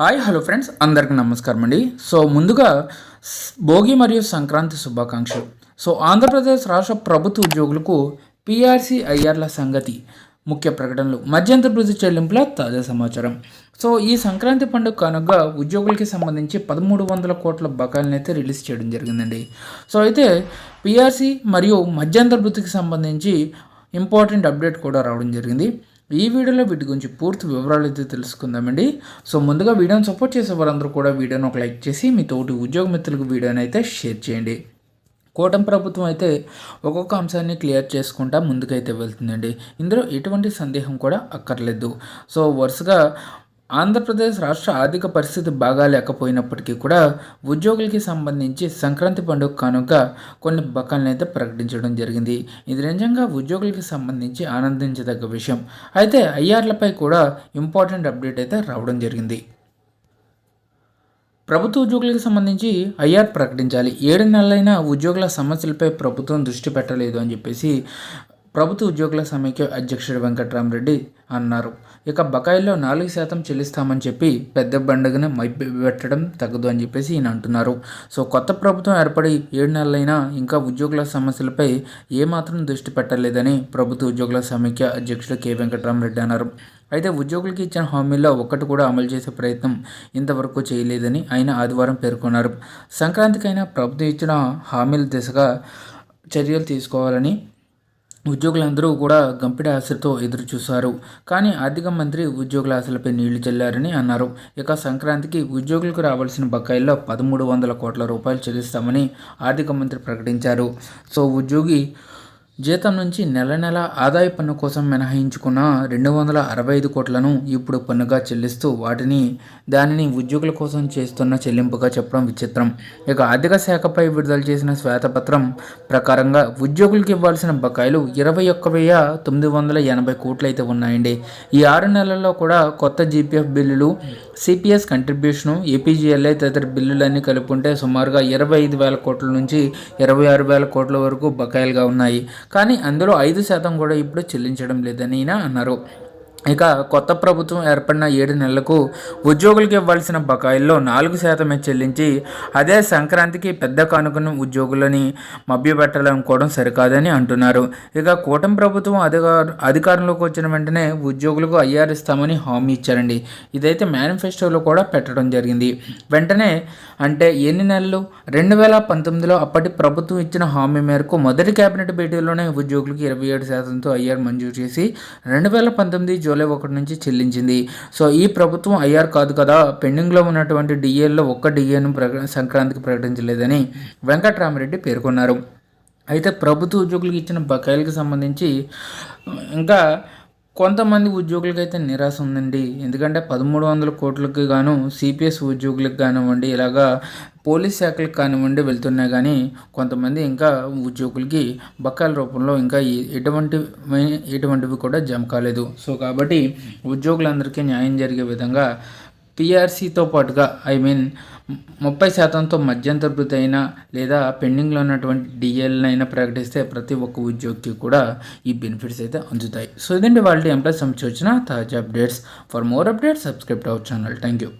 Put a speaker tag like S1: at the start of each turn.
S1: Hi hello friends. అందరికీ నమస్కారం అండి. సో ముందుగా భోగి మరియు సంక్రాంతి శుభాకాంక్షలు. సో ఆంధ్రప్రదేశ్ రాష్ట్ర ప్రభుత్వ ఉద్యోగులకు పిఆర్సీ ఐఆర్ల సంగతి ముఖ్య ప్రకటనలు మధ్యంతర వృద్ధి చెల్లింపుల తాజా సమాచారం. సో ఈ సంక్రాంతి పండుగ కనుక ఉద్యోగులకి సంబంధించి పదమూడు వందల కోట్ల బకాయిలను అయితే రిలీజ్ చేయడం జరిగిందండి. సో అయితే పిఆర్సీ మరియు మధ్యంతర వృత్తికి సంబంధించి ఇంపార్టెంట్ అప్డేట్ కూడా రావడం జరిగింది. ఈ వీడియోలో వీటి గురించి పూర్తి వివరాలు అయితే తెలుసుకుందామండి. సో ముందుగా వీడియోని సపోర్ట్ చేసే వారందరూ కూడా వీడియోని ఒక లైక్ చేసి మీ తోటి ఉద్యోగ మిత్రులకు వీడియోని అయితే షేర్ చేయండి. కూటమి ప్రభుత్వం అయితే ఒక్కొక్క అంశాన్ని క్లియర్ చేసుకుంటా ముందుకైతే వెళ్తుందండి. ఇందులో ఎటువంటి సందేహం కూడా అక్కర్లేదు. సో వరుసగా ఆంధ్రప్రదేశ్ రాష్ట్ర ఆర్థిక పరిస్థితి బాగా లేకపోయినప్పటికీ కూడా ఉద్యోగులకి సంబంధించి సంక్రాంతి పండుగ కానుక కొన్ని బకాలను అయితే ప్రకటించడం జరిగింది. ఇది నిజంగా ఉద్యోగులకి సంబంధించి ఆనందించదగ్గ విషయం. అయితే ఐఆర్లపై కూడా ఇంపార్టెంట్ అప్డేట్ అయితే రావడం జరిగింది. ప్రభుత్వ ఉద్యోగులకు సంబంధించి ఐఆర్ ప్రకటించాలి. ఏడు నెలలైనా ఉద్యోగుల సమస్యలపై ప్రభుత్వం దృష్టి పెట్టలేదు అని చెప్పేసి ప్రభుత్వ ఉద్యోగుల సమైక్య అధ్యక్షుడు వెంకట్రామరెడ్డి అన్నారు. ఇక బకాయిల్లో నాలుగు శాతం చెల్లిస్తామని చెప్పి పెద్ద బండగను మైపి పెట్టడం తగ్గదు అని చెప్పేసి ఈయన అంటున్నారు. సో కొత్త ప్రభుత్వం ఏర్పడి ఏడు నెలలైనా ఇంకా ఉద్యోగుల సమస్యలపై ఏమాత్రం దృష్టి పెట్టలేదని ప్రభుత్వ ఉద్యోగుల సమైక్య అధ్యక్షుడు కె వెంకట్రామరెడ్డి అన్నారు. అయితే ఉద్యోగులకి ఇచ్చిన హామీల్లో ఒక్కటి కూడా అమలు చేసే ప్రయత్నం ఇంతవరకు చేయలేదని ఆయన ఆదివారం పేర్కొన్నారు. సంక్రాంతికైనా ప్రభుత్వం ఇచ్చిన హామీల దిశగా చర్యలు తీసుకోవాలని ఉద్యోగులందరూ కూడా గంపిడ ఆశతో ఎదురు చూశారు కానీ ఆర్థిక మంత్రి ఉద్యోగుల ఆశలపై నీళ్ళు చల్లారని అన్నారు. ఇక సంక్రాంతికి ఉద్యోగులకు రావాల్సిన బకాయిల్లో పదమూడు వందల కోట్ల రూపాయలు చెల్లిస్తామని ఆర్థిక మంత్రి ప్రకటించారు. సో ఉద్యోగి జీతం నుంచి నెల నెల ఆదాయ పన్ను కోసం మినహాయించుకున్న రెండు వందల అరవై ఐదు కోట్లను ఇప్పుడు పన్నుగా చెల్లిస్తూ వాటిని దానిని ఉద్యోగుల కోసం చేస్తున్న చెల్లింపుగా చెప్పడం విచిత్రం. ఇక ఆర్థిక శాఖపై విడుదల చేసిన శ్వేతపత్రం ప్రకారంగా ఉద్యోగులకు ఇవ్వాల్సిన బకాయిలు ఇరవై ఒక్క వెయ్యి తొమ్మిది వందల ఎనభై కోట్లు అయితే ఉన్నాయండి. ఈ ఆరు నెలల్లో కూడా కొత్త జీపీఎఫ్ బిల్లులు సిపిఎస్ కంట్రిబ్యూషను ఏపీజీఎల్ఐ తదితర బిల్లులన్నీ కలుపుకుంటే సుమారుగా ఇరవై ఐదు వేల కోట్ల నుంచి ఇరవై ఆరు వేల కోట్ల వరకు బకాయిలుగా ఉన్నాయి. కానీ అందులో ఐదు శాతం కూడా ఇప్పుడు చెల్లించడం లేదని ఈయన అన్నారు. ఇక కొత్త ప్రభుత్వం ఏర్పడిన ఏడు నెలలకు ఉద్యోగులకు ఇవ్వాల్సిన బకాయిల్లో నాలుగు శాతమే చెల్లించి అదే సంక్రాంతికి పెద్ద కానుకను ఉద్యోగులని మభ్యపెట్టాలనుకోవడం సరికాదని అంటున్నారు. ఇక కూటమి ప్రభుత్వం అధికార అధికారంలోకి వచ్చిన వెంటనే ఉద్యోగులకు ఐఆర్ ఇస్తామని హామీ ఇచ్చారండి. ఇదైతే మేనిఫెస్టోలో కూడా పెట్టడం జరిగింది. వెంటనే అంటే ఎన్ని నెలలు? రెండు వేల పంతొమ్మిదిలో అప్పటి ప్రభుత్వం ఇచ్చిన హామీ మేరకు మొదటి కేబినెట్ భేటీలోనే ఉద్యోగులకు ఇరవై ఏడు శాతంతో ఐఆర్ మంజూరు చేసి రెండు వేల పంతొమ్మిది జూలై ఒకటి నుంచి చెల్లించింది. సో ఈ ప్రభుత్వం ఐఆర్ కాదు కదా పెండింగ్లో ఉన్నటువంటి డిఏల్లో ఒక్క డిఏను ప్రక సంక్రాంతికి ప్రకటించలేదని వెంకట్రామరెడ్డి పేర్కొన్నారు. అయితే ప్రభుత్వ ఉద్యోగులకు ఇచ్చిన బకాయిలకు సంబంధించి ఇంకా కొంతమంది ఉద్యోగులకైతే అయితే నిరాశ ఉందండి. ఎందుకంటే పదమూడు వందల కోట్లకు గాను సిపిఎస్ ఉద్యోగులకు కానివ్వండి ఇలాగా పోలీస్ శాఖలకు కానివ్వండి వెళ్తున్నాయి కానీ కొంతమంది ఇంకా ఉద్యోగులకి బకాయిల రూపంలో ఇంకా ఎటువంటి ఎటువంటివి కూడా జమ కాలేదు. సో కాబట్టి ఉద్యోగులందరికీ న్యాయం జరిగే విధంగా పిఆర్సీతో పాటుగా ఐ మీన్ ముప్పై శాతంతో మధ్యంతర వృత్తి అయినా లేదా పెండింగ్లో ఉన్నటువంటి డిఎల్నైనా ప్రకటిస్తే ప్రతి ఒక్క ఉద్యోగికి కూడా ఈ బెనిఫిట్స్ అయితే అందుతాయి. సో ఇదండి వాళ్ళ ఎంప్లాయ్ సంబంధించి వచ్చిన తాజా updates. For more updates subscribe our channel. Thank you